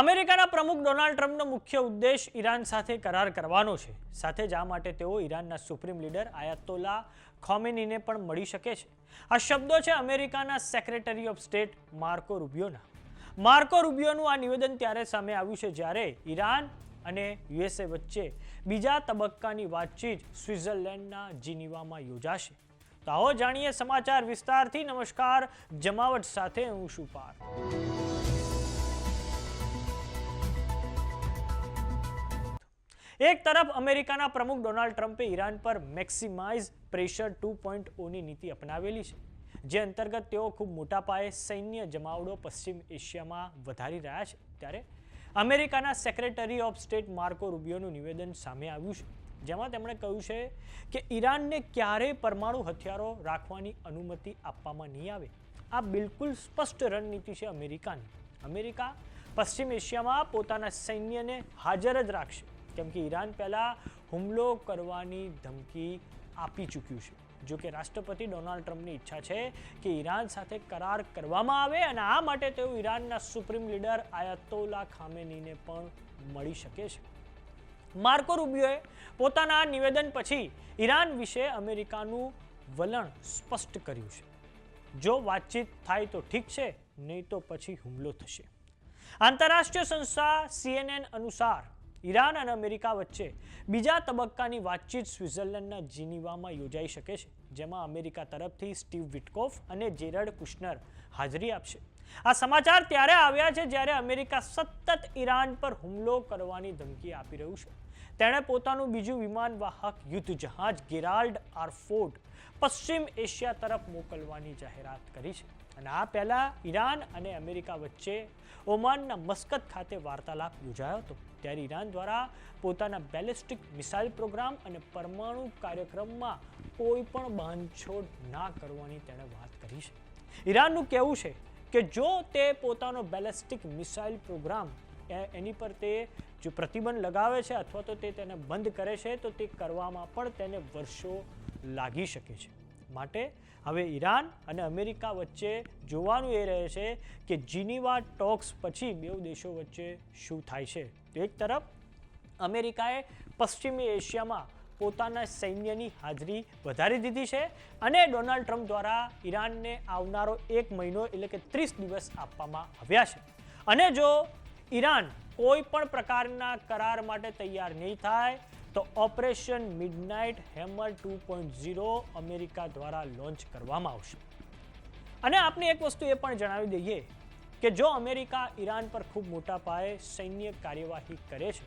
અમેરિકાના પ્રમુખ ડોનાલ્ડ ટ્રમ્પનો મુખ્ય ઉદ્દેશ ઈરાન સાથે કરાર કરવાનો છે. સાથે જ આ માટે તેઓ ઈરાનના સુપ્રીમ લીડર આયાતોલા ખોમેનીને પણ મળી શકે છે. આ શબ્દો છે અમેરિકાના સેક્રેટરી ઓફ સ્ટેટ માર્કો રૂબિયોના. માર્કો રૂબિયોનું આ નિવેદન ત્યારે સામે આવ્યું છે જ્યારે ઈરાન અને યુએસએ વચ્ચે બીજા તબક્કાની વાતચીત સ્વિટ્ઝરલેન્ડના જીનીવામાં યોજાશે. તો આવો જાણીએ સમાચાર વિસ્તારથી. નમસ્કાર, જમાવટ સાથે, હું શું પાર એક તરફ અમેરિકાના પ્રમુખ ડોનાલ્ડ ટ્રમ્પે ઈરાન પર મેક્સિમાઇઝ પ્રેશર ટુ પોઈન્ટ ઓની નીતિ અપનાવેલી છે, જે અંતર્ગત તેઓ ખૂબ મોટા પાયે સૈન્ય જમાવડો પશ્ચિમ એશિયામાં વધારી રહ્યા છે. ત્યારે અમેરિકાના સેક્રેટરી ઓફ સ્ટેટ માર્કો રૂબિયોનું નિવેદન સામે આવ્યું છે, જેમાં તેમણે કહ્યું છે કે ઈરાનને ક્યારેય પરમાણુ હથિયારો રાખવાની અનુમતિ આપવામાં નહીં આવે. આ બિલકુલ સ્પષ્ટ રણનીતિ છે અમેરિકાની. અમેરિકા પશ્ચિમ એશિયામાં પોતાના સૈન્યને હાજર જ રાખશે. કેમ કે ઈરાન પહેલાં હુમલો કરવાની ધમકી આપી ચૂક્યું છે. જો કે રાષ્ટ્રપતિ ડોનાલ્ડ ટ્રમ્પની ઈચ્છા છે કે ઈરાન સાથે કરાર કરવામાં આવે અને આ માટે તેઓ ઈરાનના સુપ્રીમ લીડર આયતોલા ખામેનીને પણ મળી શકે છે. માર્કો રૂબિયોએ પોતાના નિવેદન પછી ઈરાન વિશે અમેરિકાનું વલણ સ્પષ્ટ કર્યું છે. જો વાતચીત થાય તો ઠીક છે, નહીં તો પછી હુમલો થશે. આંતરરાષ્ટ્રીય સંસ્થા સીએનએન અનુસાર ઈરાન અને અમેરિકા વચ્ચે બીજા તબક્કાની વાતચીત સ્વિટ્ઝરલેન્ડના જીનીવામાં યોજાઈ શકે છે, જેમાં અમેરિકા તરફથી સ્ટીવ વિટકોફ અને જેરડ કુશનર હાજરી આપશે. આ સમાચાર ત્યારે આવ્યા છે જ્યારે અમેરિકા સતત ઈરાન પર હુમલો કરવાની ધમકી આપી રહ્યું છે. તેણે પોતાનું બીજું વિમાન વાહક યુદ્ધ જહાજ ગેરાલ્ડ આરફોર્ડ પશ્ચિમ એશિયા તરફ મોકલવાની જાહેરાત કરી છે. અને આ પહેલાં ઈરાન અને અમેરિકા વચ્ચે ઓમાનના મસ્કત ખાતે વાર્તાલાપ યોજાયો હતો. ત્યારે ઈરાન દ્વારા પોતાના બેલિસ્ટિક મિસાઇલ પ્રોગ્રામ અને પરમાણુ કાર્યક્રમમાં કોઈ પણ બાંધછોડ ના કરવાની તેણે વાત કરી છે. ઈરાનનું કહેવું છે કે જો તે પોતાનો બેલિસ્ટિક મિસાઇલ પ્રોગ્રામ એની પર તે જો પ્રતિબંધ લગાવે છે અથવા તો તે તેને બંધ કરે છે, તો તે કરવામાં પણ તેને વર્ષો લાગી શકે છે. માટે હવે ઈરાન અને અમેરિકા વચ્ચે જોવાનું એ રહે છે કે જીનીવા ટોક્સ પછી બે દેશો વચ્ચે શું થાય છે. તો એક તરફ અમેરિકાએ પશ્ચિમી એશિયામાં પોતાના સૈન્યની હાજરી વધારી દીધી છે અને ડોનાલ્ડ ટ્રમ્પ દ્વારા ઈરાનને આવનારો એક મહિનો એટલે કે ત્રીસ દિવસ આપવામાં આવ્યા છે. અને જો ઈરાન કોઈ પણ પ્રકારના કરાર માટે તૈયાર નહીં થાય તો operation midnight hammer two point zero America દ્વારા લોન્ચ કરવામાં આવશે. અને આપને એક વસ્તુ એ પણ જણાવી દઈએ કે જો અમેરિકા ઈરાન પર ખૂબ મોટા પાયે સૈન્ય કાર્યવાહી કરે છે,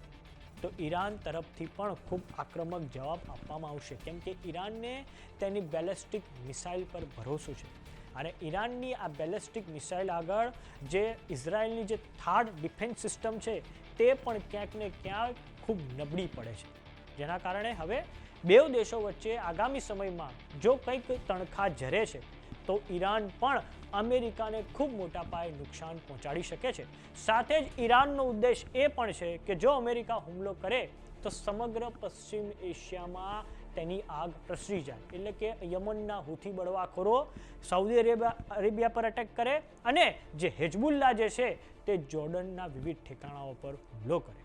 તો ઈરાન તરફથી પણ ખૂબ આક્રમક જવાબ આપવામાં આવશે. કેમ કે ઈરાનને તેની બેલેસ્ટિક મિસાઇલ પર ભરોસો છે. અને ઈરાનની આ બેલેસ્ટિક મિસાઇલ આગળ જે ઇઝરાયલની જે થાર્ડ ડિફેન્સ સિસ્ટમ છે, તે પણ ક્યાંક ને ક્યાંક ખૂબ નબળી પડે છે. જેના કારણે હવે બે દેશો વચ્ચે આગામી સમયમાં જો કંઈક તણખા ઝરે છે, તો ઈરાન પણ અમેરિકાને ખૂબ મોટા પાયે નુકસાન પહોંચાડી શકે છે. સાથે જ ઈરાનનો ઉદ્દેશ એ પણ છે કે જો અમેરિકા હુમલો કરે, તો સમગ્ર પશ્ચિમ એશિયામાં તેની આગ પ્રસરી જાય. એટલે કે યમનના હુથી બળવાખોરો સાઉદી અરેબિયા અરેબિયા પર અટેક કરે અને જે હેજબુલ્લા જે છે તે જોર્ડનના વિવિધ ઠેકાણાઓ પર હુમલો કરે.